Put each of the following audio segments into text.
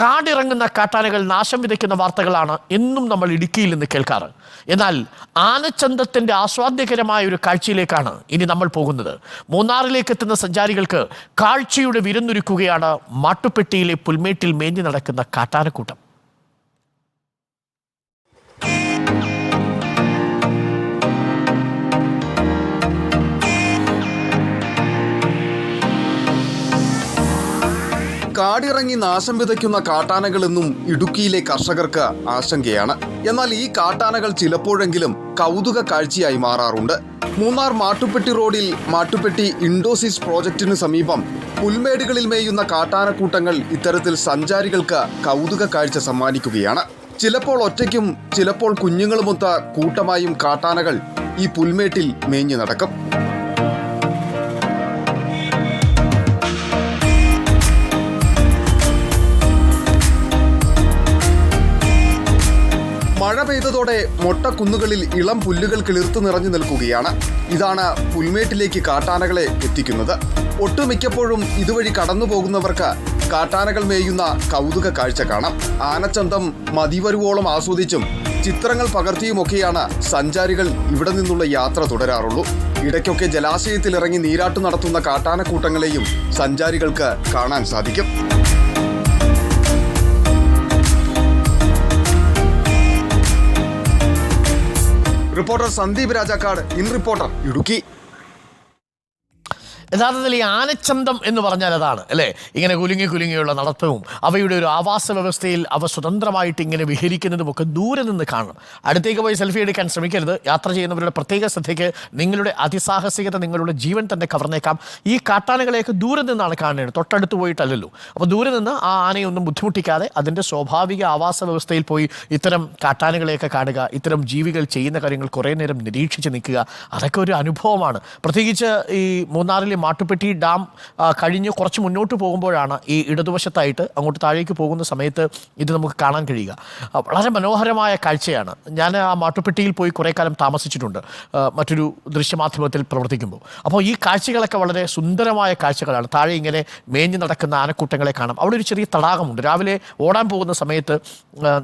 കാടിറങ്ങുന്ന കാട്ടാനകൾ നാശം വിതയ്ക്കുന്ന വാർത്തകളാണ് എന്നും നമ്മൾ ഇടുക്കിയിൽ നിന്ന് കേൾക്കാറ്. എന്നാൽ ആനച്ചന്തത്തിന്റെ ആസ്വാദ്യകരമായ ഒരു കാഴ്ചയിലേക്കാണ് ഇനി നമ്മൾ പോകുന്നത്. മൂന്നാറിലേക്ക് എത്തുന്ന സഞ്ചാരികൾക്ക് കാഴ്ചയുടെ വിരുന്നൊരുക്കുകയാണ് മാട്ടുപ്പെട്ടിയിലെ പുൽമേട്ടിൽ മേഞ്ഞു നടക്കുന്ന കാട്ടാനക്കൂട്ടം. കാടിറങ്ങി നാശം വിതയ്ക്കുന്ന കാട്ടാനകളെന്നും ഇടുക്കിയിലെ കർഷകർക്ക് ആശങ്കയാണ്. എന്നാൽ ഈ കാട്ടാനകൾ ചിലപ്പോഴെങ്കിലും കൗതുക കാഴ്ചയായി മാറാറുണ്ട്. മൂന്നാർ മാട്ടുപ്പെട്ടി റോഡിൽ മാട്ടുപ്പെട്ടി ഇൻഡോസിസ് പ്രോജക്റ്റിന് സമീപം പുൽമേടുകളിൽ മേയുന്ന കാട്ടാനക്കൂട്ടങ്ങൾ ഇത്തരത്തിൽ സഞ്ചാരികൾക്ക് കൗതുക കാഴ്ച സമ്മാനിക്കുകയാണ്. ചിലപ്പോൾ ഒറ്റയ്ക്കും ചിലപ്പോൾ കുഞ്ഞുങ്ങളുമൊത്ത കൂട്ടമായും കാട്ടാനകൾ ഈ പുൽമേട്ടിൽ മേഞ്ഞു നടക്കും. മഴ പെയ്തതോടെ മൊട്ടക്കുന്നുകളിൽ ഇളം പുല്ലുകൾ കിളിർത്തു നിറഞ്ഞു നിൽക്കുകയാണ്. ഇതാണ് പുൽമേട്ടിലേക്ക് കാട്ടാനകളെ എത്തിക്കുന്നത്. ഒട്ടുമിക്കപ്പോഴും ഇതുവഴി കടന്നു പോകുന്നവർക്ക് കാട്ടാനകൾ മേയുന്ന കൗതുക കാഴ്ച കാണാം ആനച്ചന്തം മതിവരുവോളം ആസ്വദിച്ചും ചിത്രങ്ങൾ പകർത്തിയുമൊക്കെയാണ് സഞ്ചാരികൾ ഇവിടെ നിന്നുള്ള യാത്ര തുടരാറുള്ളൂ. ഇടയ്ക്കൊക്കെ ജലാശയത്തിലിറങ്ങി നീരാട്ട് നടത്തുന്ന കാട്ടാനക്കൂട്ടങ്ങളെയും സഞ്ചാരികൾക്ക് കാണാൻ സാധിക്കും. Reporter Sandeep Rajakkad in reporter Idukki. യഥാർത്ഥത്തിൽ ഈ ആനച്ചന്തം എന്ന് പറഞ്ഞാൽ അതാണ് അല്ലേ? ഇങ്ങനെ കുലുങ്ങി കുലുങ്ങിയുള്ള നടത്തവും അവയുടെ ഒരു ആവാസ വ്യവസ്ഥയിൽ അവ സ്വതന്ത്രമായിട്ട് ഇങ്ങനെ വിഹരിക്കുന്നതുമൊക്കെ ദൂരെ നിന്ന് കാണണം. അടുത്തേക്ക് പോയി സെൽഫി എടുക്കാൻ ശ്രമിക്കരുത്. യാത്ര ചെയ്യുന്നവരുടെ പ്രത്യേക ശ്രദ്ധയ്ക്ക് നിങ്ങളുടെ അതിസാഹസികത നിങ്ങളുടെ ജീവൻ തന്നെ കവർന്നേക്കാം. ഈ കാട്ടാനകളെയൊക്കെ ദൂരെ നിന്നാണ് കാണേണ്ടത്. തൊട്ടടുത്ത് പോയിട്ടല്ലല്ലോ. അപ്പോൾ ദൂരെ നിന്ന് ആ ആനയൊന്നും ബുദ്ധിമുട്ടിക്കാതെ അതിന്റെ സ്വാഭാവിക ആവാസ വ്യവസ്ഥയിൽ പോയി ഇത്തരം കാട്ടാനകളെയൊക്കെ കാണുക ഇത്തരം ജീവികൾ ചെയ്യുന്ന കാര്യങ്ങൾ കുറേ നേരം നിരീക്ഷിച്ച് നിൽക്കുക അതൊക്കെ ഒരു അനുഭവമാണ്. പ്രത്യേകിച്ച് ഈ മൂന്നാറിലെ മാട്ടുപ്പെട്ടി ഡാം കഴിഞ്ഞ് കുറച്ച് മുന്നോട്ട് പോകുമ്പോഴാണ് ഈ ഇടതുവശത്തായിട്ട് അങ്ങോട്ട് താഴേക്ക് പോകുന്ന സമയത്ത് ഇത് നമുക്ക് കാണാൻ കഴിയുക. വളരെ മനോഹരമായ കാഴ്ചയാണ്. ഞാൻ ആ മാട്ടുപ്പെട്ടിയിൽ പോയി കുറേ കാലം താമസിച്ചിട്ടുണ്ട് മറ്റൊരു ദൃശ്യമാധ്യമത്തിൽ പ്രവർത്തിക്കുമ്പോൾ. അപ്പോൾ ഈ കാഴ്ചകളൊക്കെ വളരെ സുന്ദരമായ കാഴ്ചകളാണ്. താഴെ ഇങ്ങനെ മേഞ്ഞു നടക്കുന്ന ആനക്കൂട്ടങ്ങളെ കാണാം. അവിടെ ഒരു ചെറിയ തടാകമുണ്ട്. രാവിലെ ഓടാൻ പോകുന്ന സമയത്ത്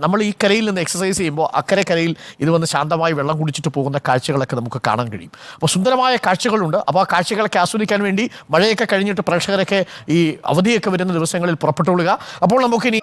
നമ്മൾ ഈ കരയിൽ നിന്ന് എക്സസൈസ് ചെയ്യുമ്പോൾ അക്കരെ കരയിൽ ഇത് വന്ന് ശാന്തമായി വെള്ളം കുടിച്ചിട്ട് പോകുന്ന കാഴ്ചകളൊക്കെ നമുക്ക് കാണാൻ കഴിയും. അപ്പോൾ സുന്ദരമായ കാഴ്ചകളുണ്ട്. അപ്പോൾ ആ കാഴ്ചകളൊക്കെ ആസ്വദിക്കാൻ വേണ്ടി മഴയൊക്കെ കഴിഞ്ഞിട്ട് പ്രേക്ഷകരൊക്കെ ഈ അവധിയൊക്കെ വരുന്ന ദിവസങ്ങളിൽ പുറപ്പെട്ടുകൊള്ളുക. അപ്പോൾ നമുക്കിനി